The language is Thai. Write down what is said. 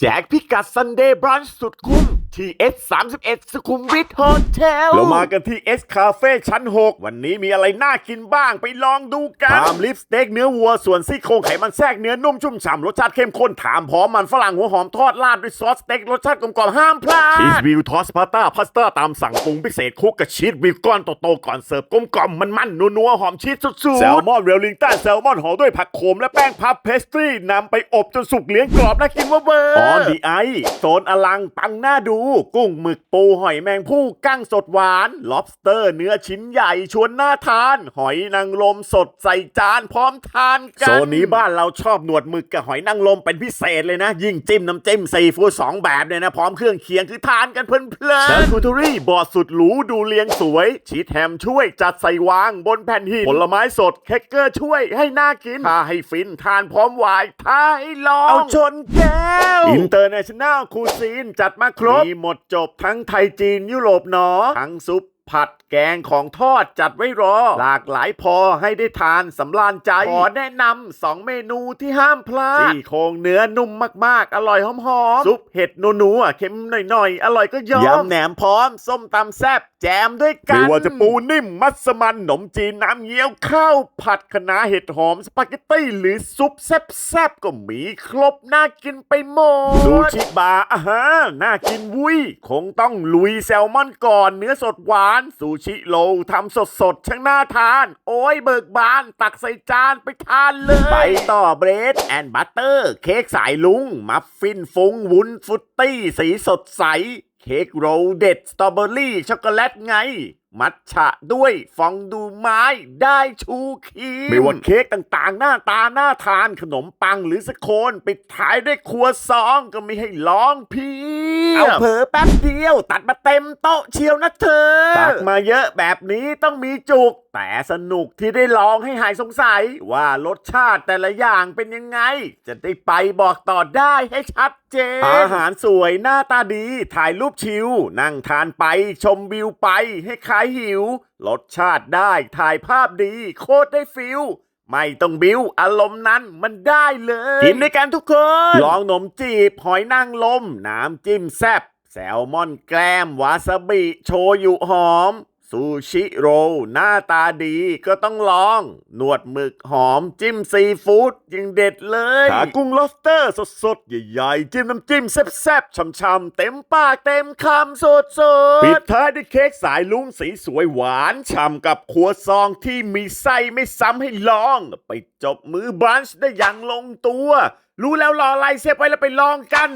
แจกพิกัดซันเดย์บรันช์สุดคุ้ม ที่ S 3 1สุขุมวิทโฮเทลเรามากันที่ S Cafe ชั้น 6 วันนี้มีอะไรน่ากินบ้างไปลองดูกันถามลิปสเต็กเนื้อวัวส่วนซี่โครงไขมันแทรกเนื้อนุ่มชุ่มฉ่ำรสชาติเข้มข้นถามพร้อมมันฝรั่งหัวหอมทอดราดด้วยซอสสเต็กรสชาติกลมกล่อมห้ามพลาดชีสวิวทอสพาสต้าพาสต้าตามสั่งปรุงพิเศษคลุกกับชีสวิวก้อนโตๆก่อนเสิร์ฟกลมกล่อมมันมันๆนัวๆหอมชีสสุดๆแซลมอนเวลลิงตันแซลมอนห่อด้วยผักโขมและแป้งพับเพสตรีนำไปอบจนสุกเลี้ยงกรอบน่ากินเวอร์เวอร์ออนดีไอโซนอลังปังหน้าดูกุ้งหมึกปูหอยแมงผู้กั้งสดหวาน lobster เนื้อชิ้นใหญ่ชวนน่าทาน หอยนางรมสดใส่จานพร้อมทานกัน โซนนี้บ้านเราชอบหนวดหมึกกับหอยนางรมเป็นพิเศษเลยนะ ยิ่งจิ้มน้ำจิ้มซีฟู้ดสองแบบเลยนะพร้อมเครื่องเคียงคือทานกันเพลินๆชาคูทอรี่บอร์ดสุดหรูดูเลี้ยงสวย ชีสแฮมช่วยจัดใส่วางบนแผ่นหินผลไม้สดแคคเกอร์ช่วยให้น่ากินทาให้ฟินทานพร้อมวายทาให้ลองเอาชนแก้วอินเตอร์เนชั่นแนลคูซีนจัดมาครบมีหมดจบทั้งไทยจีนยุโรปหนอ ทั้งซุป ผัดแกงของทอดจัดไว้รอ หลากหลายพอให้ได้ทานสำราญใจ ขอแนะนำสองเมนูที่ห้ามพลาดซี่โครงเนื้อนุ่มมากๆ อร่อยหอมๆ ซุปเห็ดนัวๆเค็มหน่อยๆ อร่อยก็ยอมยำแหนมพร้อม ส้มตำแซ่บแจมด้วยกัน ไม่ว่าจะปูนิ่ม มัสมันขนมจีนน้ำเงี้ยวข้าวผัดคะน้าเห็ดหอม สปาเกตตี้หรือซุปแซ่บๆ ก็มีครบน่ากินไปหมดซูชิบาร์อาหารน่ากินวุ้ยคงต้องลุยแซลมอนก่อนเนื้อสดหวานซูชิโลทำสดสดๆช่างน่าทาน โอ้ยเบิกบานตักใส่จานไปทานเลย ไปต่อเบรดแอนด์บัตเตอร์ เค้กสายลุง มัฟฟินฟุ้งวุ้นฟุตตี้ สีสดใส เค้กโรลเด็ด สตรอเบอรี่ ช็อกโกแลตไงมัทฉะด้วยฟองดูไม้ได้ชูครีมไม่ว่าเค้กต่างๆ หน้าตาหน่าทานขนมปังหรือสโคนปิดท้ายด้วยครัวซองก็ไม่ให้ร้องพี เอาเผลอแป๊บเดียว ตัดมาเต็มโต๊ะเชียวนะเธอ ตักมาเยอะแบบนี้ต้องมีจุก แต่สนุกที่ได้ลองให้หายสงสัย ว่ารสชาติแต่ละอย่างเป็นยังไง จะได้ไปบอกต่อได้ให้ชัดเจน อาหารสวยหน้าตาดีถ่ายรูปชิว นั่งทานไปชมวิวไปให้คลายหิว รสชาติได้ถ่ายภาพดี โคตรได้ฟิล ไม่ต้องบิ้วอารมณ์นั้นมันได้เลยกินด้วยกันทุกคน ลองหนมจีบ หอยนางรมน้ำจิ้มแซ่บแซลมอนแกล้มวาซาบิ โชยุหอม ซูชิโรลหน้าตาดีก็ต้องลอง หนวดหมึกหอมจิ้มซีฟู้ดยังเด็ดเลยขากุ้งลอสเตอร์สดๆ ใหญ่ๆ จิ้มน้ำจิ้มแซ่บๆช่ำๆเต็มปากเต็มคำสดๆ ปิดท้ายด้วยเค้กสายลุงสีสวยหวาน ฉ่ำกับครัวซองที่มีไส้ไม่ซ้ำให้ลอง ไปจบมือบรันช์ได้อย่างลงตัว รู้แล้วรออะไรเสียไปแล้วไปลองกัน